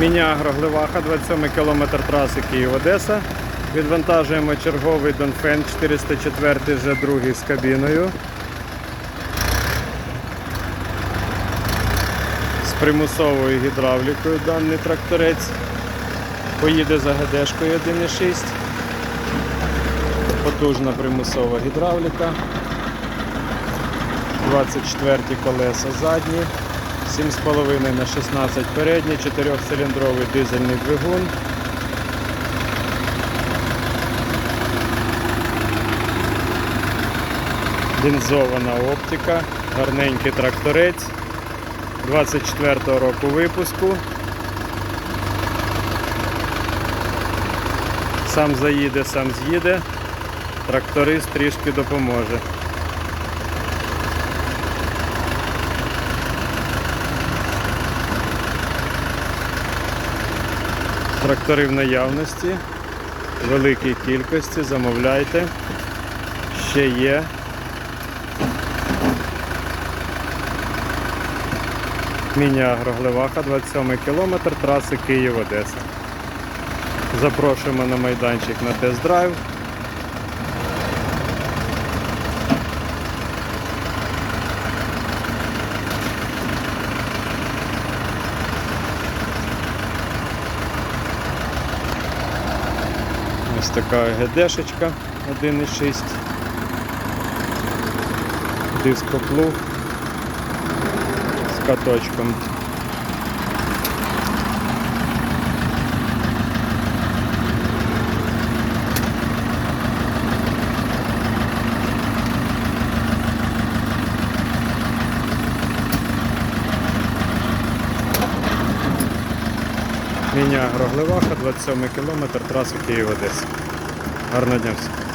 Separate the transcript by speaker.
Speaker 1: Міні-агро Гливаха, 27 км траси Київ-Одеса. Відвантажуємо черговий Донфен 404 вже другий з кабіною. З примусовою гідравлікою даний тракторець. Поїде за ГДшкою 1,6. Потужна примусова гідравліка. 24 колеса задні. 7,5 на 16 передні, 4-циліндровий дизельний двигун. Лінзована оптика, гарненький тракторець 24-го року випуску. Сам заїде, сам з'їде. Тракторист трішки допоможе. Трактори в наявності, великій кількості, замовляйте. Ще є. Міні-агроглеваха, 27 кілометр траси Київ-Одеса. Запрошуємо на майданчик на тест-драйв. Ось така ГДшечка 1,6. Дископлуг з каточком. Міня Гроглеваха, 27 км, траса Київ-Одеса. Гарного дня всім.